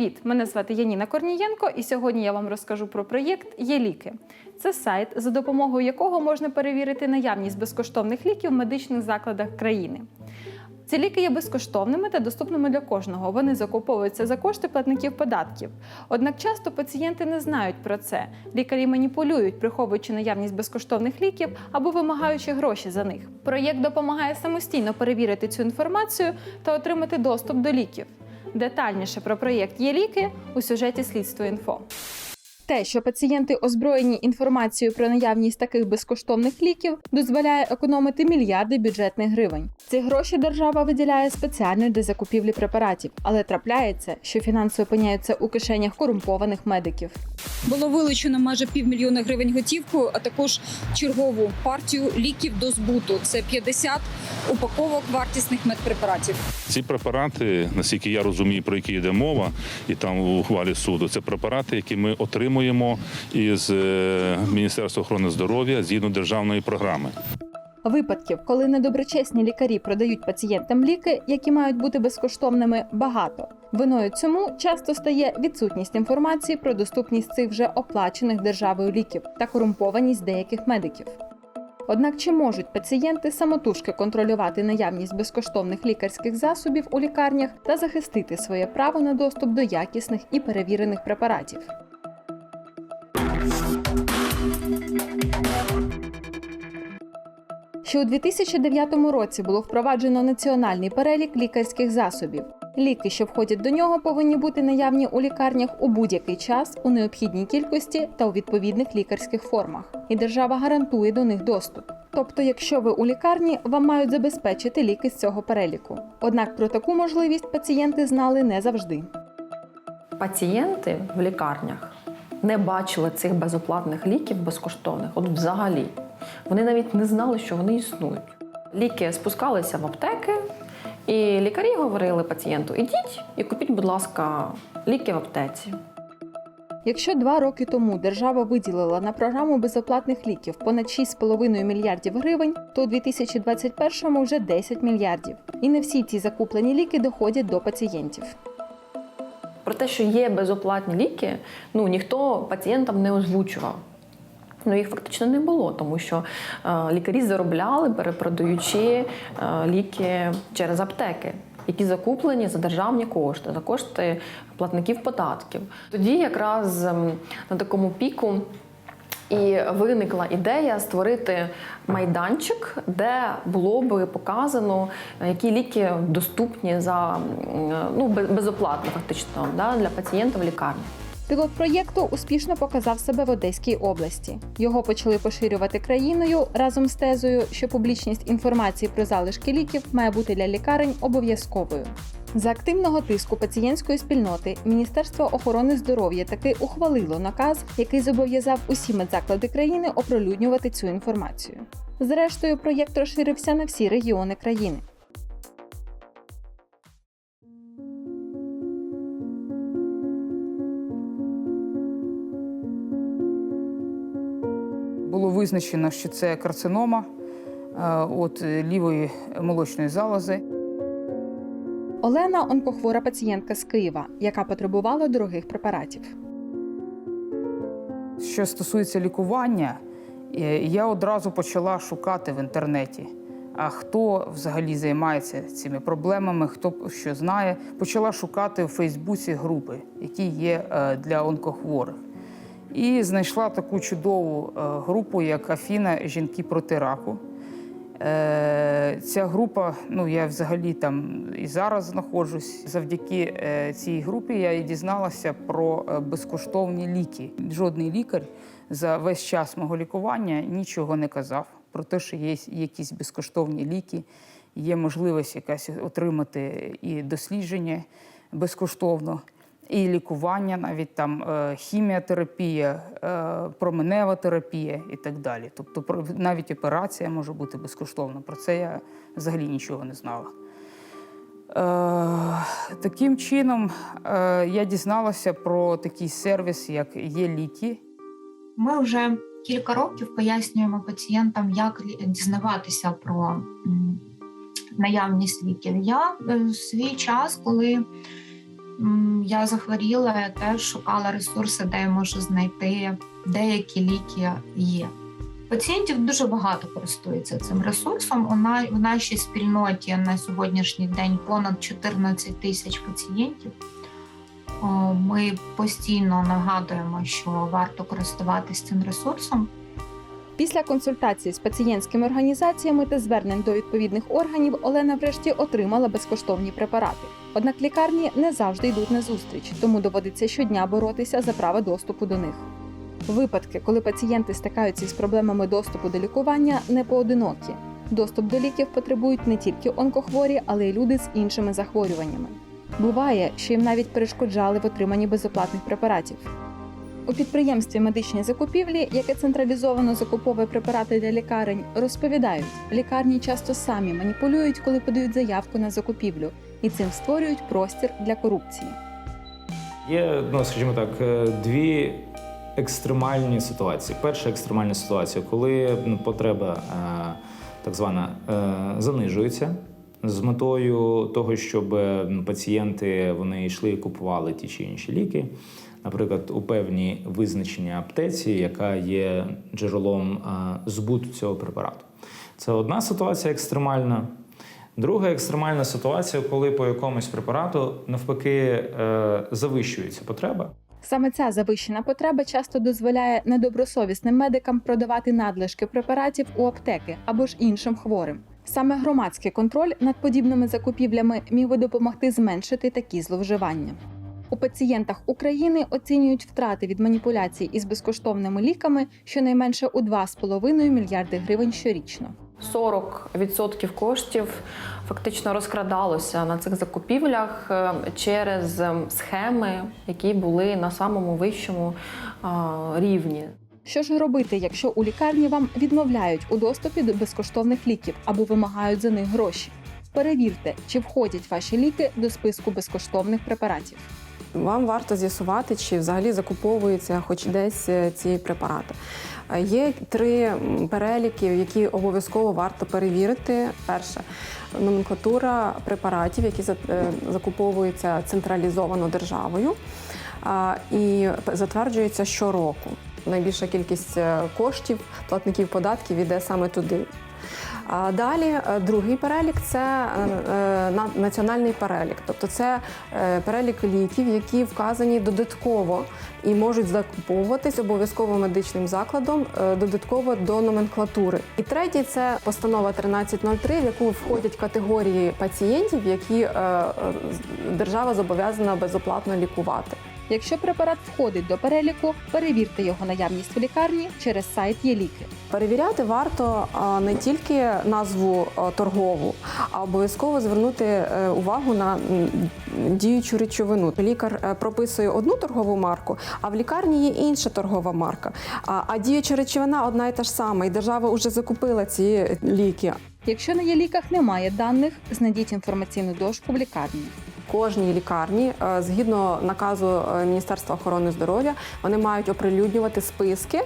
Привіт! Мене звати Яніна Корнієнко, і сьогодні я вам розкажу про проєкт Є ліки. Це сайт, за допомогою якого можна перевірити наявність безкоштовних ліків в медичних закладах країни. Ці ліки є безкоштовними та доступними для кожного. Вони закуповуються за кошти платників податків. Однак часто пацієнти не знають про це. Лікарі маніпулюють, приховуючи наявність безкоштовних ліків або вимагаючи гроші за них. Проєкт допомагає самостійно перевірити цю інформацію та отримати доступ до ліків. Детальніше про проєкт є ліки у сюжеті Слідство інфо. Те, що пацієнти озброєні інформацією про наявність таких безкоштовних ліків, дозволяє економити мільярди бюджетних гривень. Ці гроші держава виділяє спеціально для закупівлі препаратів, але трапляється, що фінанси опиняються у кишенях корумпованих медиків. Було вилучено майже півмільйона гривень готівку, а також чергову партію ліків до збуту. Це 50 упаковок вартісних медпрепаратів. Ці препарати, наскільки я розумію, про які йде мова, і там у ухвалі суду, це препарати, які ми отримуємо із е, Міністерства охорони здоров'я згідно державної програми. Випадків, коли недоброчесні лікарі продають пацієнтам ліки, які мають бути безкоштовними, багато. Виною цьому часто стає відсутність інформації про доступність цих вже оплачених державою ліків та корумпованість деяких медиків. Однак чи можуть пацієнти самотужки контролювати наявність безкоштовних лікарських засобів у лікарнях та захистити своє право на доступ до якісних і перевірених препаратів? Ще у 2009 році було впроваджено національний перелік лікарських засобів. Ліки, що входять до нього, повинні бути наявні у лікарнях у будь-який час, у необхідній кількості та у відповідних лікарських формах. І держава гарантує до них доступ. Тобто, якщо ви у лікарні, вам мають забезпечити ліки з цього переліку. Однак про таку можливість пацієнти знали не завжди. пацієнти в лікарнях не бачили цих безоплатних ліків безкоштовних, от взагалі. Вони навіть не знали, що вони існують. Ліки спускалися в аптеки, і лікарі говорили пацієнту: ідіть і купіть, будь ласка, ліки в аптеці. Якщо два роки тому держава виділила на програму безоплатних ліків понад 6,5 мільярдів гривень, то у 2021-му вже 10 мільярдів. І не всі ці закуплені ліки доходять до пацієнтів. Про те, що є безоплатні ліки, ну ніхто пацієнтам не озвучував. Ну, їх фактично не було, тому що е, лікарі заробляли, перепродаючи е, ліки через аптеки, які закуплені за державні кошти, за кошти платників податків. Тоді якраз е, на такому піку і виникла ідея створити майданчик, де було би показано, які ліки доступні за ну, без- безоплатно, фактично, да, для пацієнта в лікарні. Пілот проєкту успішно показав себе в Одеській області. Його почали поширювати країною разом з тезою, що публічність інформації про залишки ліків має бути для лікарень обов'язковою. За активного тиску пацієнтської спільноти Міністерство охорони здоров'я таки ухвалило наказ, який зобов'язав усі медзаклади країни оприлюднювати цю інформацію. Зрештою, проєкт розширився на всі регіони країни. Було визначено, що це карцинома е, от е, лівої молочної залози. Олена онкохвора пацієнтка з Києва, яка потребувала дорогих препаратів. Що стосується лікування, е, я одразу почала шукати в інтернеті. А хто взагалі займається цими проблемами, хто що знає, почала шукати у Фейсбуці групи, які є е, для онкохворих. І знайшла таку чудову е, групу, як Афіна Жінки проти раку. Е, Ця група, ну я взагалі там і зараз знаходжусь. Завдяки е, цій групі я і дізналася про е, безкоштовні ліки. Жодний лікар за весь час мого лікування нічого не казав про те, що є якісь безкоштовні ліки, є можливість якась отримати і дослідження безкоштовно. І лікування, навіть там е, хіміотерапія, е, променева терапія і так далі. Тобто навіть операція може бути безкоштовна. Про це я взагалі нічого не знала. Е, таким чином я дізналася про такий сервіс, як є ліки. Ми вже кілька років пояснюємо пацієнтам, як дізнаватися про наявність ліків. Я в свій час, коли я захворіла, я теж шукала ресурси, де я можу знайти деякі ліки є. Пацієнтів дуже багато користуються цим ресурсом. У в нашій спільноті на сьогоднішній день понад 14 тисяч пацієнтів. Ми постійно нагадуємо, що варто користуватись цим ресурсом. Після консультації з пацієнтськими організаціями та звернень до відповідних органів Олена врешті отримала безкоштовні препарати. Однак лікарні не завжди йдуть на зустріч, тому доводиться щодня боротися за право доступу до них. Випадки, коли пацієнти стикаються з проблемами доступу до лікування, не поодинокі. Доступ до ліків потребують не тільки онкохворі, але й люди з іншими захворюваннями. Буває, що їм навіть перешкоджали в отриманні безоплатних препаратів. У підприємстві медичні закупівлі, яке централізовано закуповує препарати для лікарень, розповідають, лікарні часто самі маніпулюють, коли подають заявку на закупівлю, і цим створюють простір для корупції. Є, ну скажімо так, е, дві екстремальні ситуації. Перша екстремальна ситуація, коли ну, потреба е, так звана е, занижується з метою того, щоб ну, пацієнти вони йшли і купували ті чи інші ліки. Наприклад, у певній визначеній аптеці, яка є джерелом збуту цього препарату. Це одна ситуація екстремальна. Друга екстремальна ситуація, коли по якомусь препарату навпаки е, завищується потреба. Саме ця завищена потреба часто дозволяє недобросовісним медикам продавати надлишки препаратів у аптеки або ж іншим хворим. Саме громадський контроль над подібними закупівлями міг би допомогти зменшити такі зловживання. У пацієнтах України оцінюють втрати від маніпуляцій із безкоштовними ліками щонайменше у 2,5 мільярди гривень щорічно. 40% коштів фактично розкрадалося на цих закупівлях е, через е, схеми, які були на самому вищому е, рівні. Що ж робити, якщо у лікарні вам відмовляють у доступі до безкоштовних ліків або вимагають за них гроші? Перевірте, чи входять ваші ліки до списку безкоштовних препаратів. Вам варто з'ясувати, чи взагалі закуповуються хоч десь е, ці препарати. Е, Є три переліки, які обов'язково варто перевірити. Перше номенклатура препаратів, які е, закуповуються централізовано державою і затверджуються щороку. Найбільша кількість коштів платників податків іде саме туди. Далі е, другий перелік це е, е, на- національний перелік, тобто це перелік ліків, які вказані додатково і можуть закуповуватись обов'язково медичним закладом додатково до номенклатури. І третій це постанова 1303, в яку входять категорії пацієнтів, які держава зобов'язана безоплатно лікувати. Якщо препарат входить до переліку, перевірте його наявність в лікарні через сайт є ліки. Перевіряти варто не тільки назву торгову, а обов'язково звернути е, увагу на діючу речовину. Лікар е, прописує одну торгову марку, а в лікарні є інша торгова марка. А, а діюча речовина одна і та ж сама, і держава вже закупила ці ліки. Якщо на є ліках немає даних, знайдіть інформаційну дошку в лікарні. Кожній лікарні, е, згідно наказу е, Міністерства охорони здоров'я, вони мають оприлюднювати списки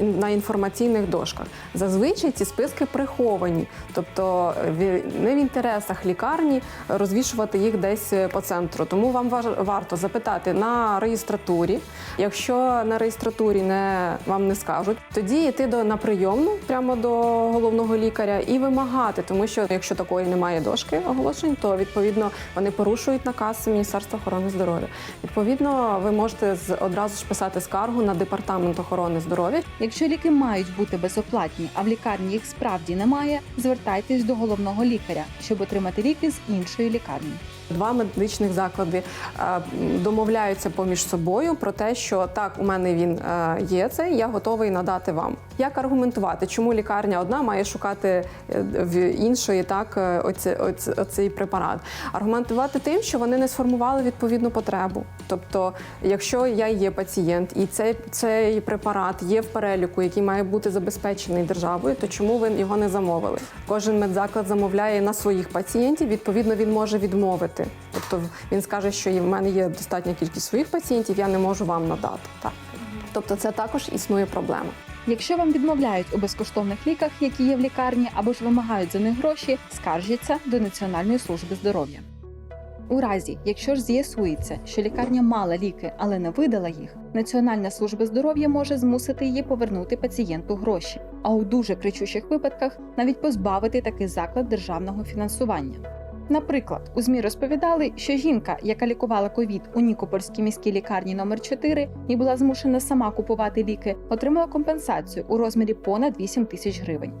на інформаційних дошках. Зазвичай ці списки приховані, тобто е, не в інтересах лікарні розвішувати їх десь е, по центру. Тому вам варто запитати на реєстратурі. Якщо на реєстратурі не вам не скажуть, тоді йти до на прийомну прямо до головного лікаря і вимагати, тому що якщо такої немає дошки оголошень, то відповідно вони порушують наказ Міністерства охорони здоров'я. Відповідно, ви можете одразу ж писати скаргу на департамент охорони здоров'я. Якщо ліки мають бути безоплатні, а в лікарні їх справді немає, звертайтесь до головного лікаря, щоб отримати ліки з іншої лікарні. Два медичних заклади е, домовляються поміж собою про те, що так, у мене він е, є цей, я готовий надати вам. Як аргументувати, чому лікарня одна має шукати е, в іншої так оці, оці, оцей препарат? Аргументувати тим, що вони не сформували відповідну потребу. Тобто, якщо я є пацієнт і цей, цей препарат є в переліку, який має бути забезпечений державою, то чому ви його не замовили? Кожен медзаклад замовляє на своїх пацієнтів. Відповідно, він може відмовити. Тобто він скаже, що в мене є достатня кількість своїх пацієнтів, я не можу вам надати. Так. Тобто, це також існує проблема. Якщо вам відмовляють у безкоштовних ліках, які є в лікарні, або ж вимагають за них гроші, скаржіться до Національної служби здоров'я. У разі, якщо ж з'ясується, що лікарня мала ліки, але не видала їх, Національна служба здоров'я може змусити її повернути пацієнту гроші, а у дуже кричущих випадках навіть позбавити такий заклад державного фінансування. Наприклад, у ЗМІ розповідали, що жінка, яка лікувала ковід у Нікопольській міській лікарні номер 4 і була змушена сама купувати ліки, отримала компенсацію у розмірі понад 8 тисяч гривень.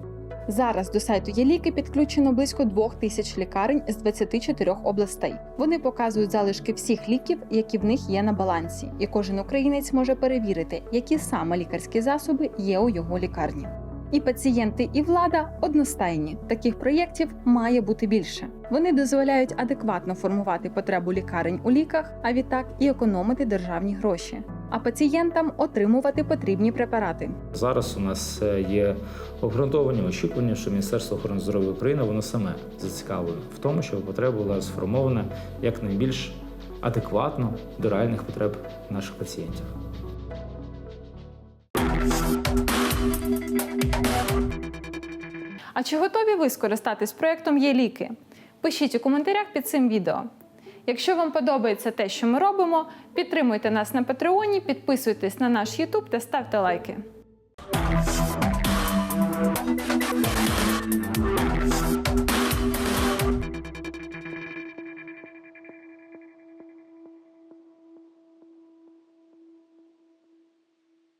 Зараз до сайту є ліки підключено близько двох тисяч лікарень з 24 областей. Вони показують залишки всіх ліків, які в них є на балансі, і кожен українець може перевірити, які саме лікарські засоби є у його лікарні. І пацієнти, і влада одностайні. Таких проєктів має бути більше. Вони дозволяють адекватно формувати потребу лікарень у ліках, а відтак і економити державні гроші, а пацієнтам отримувати потрібні препарати. Зараз у нас е, є обґрунтовані очікування, що Міністерство охорони здоров'я України воно саме зацікавлено в тому, щоб потреба була сформована якнайбільш адекватно до реальних потреб наших пацієнтів. А чи готові ви скористатись проєктом є ліки? Пишіть у коментарях під цим відео. Якщо вам подобається те, що ми робимо, підтримуйте нас на Патреоні, підписуйтесь на наш YouTube та ставте лайки.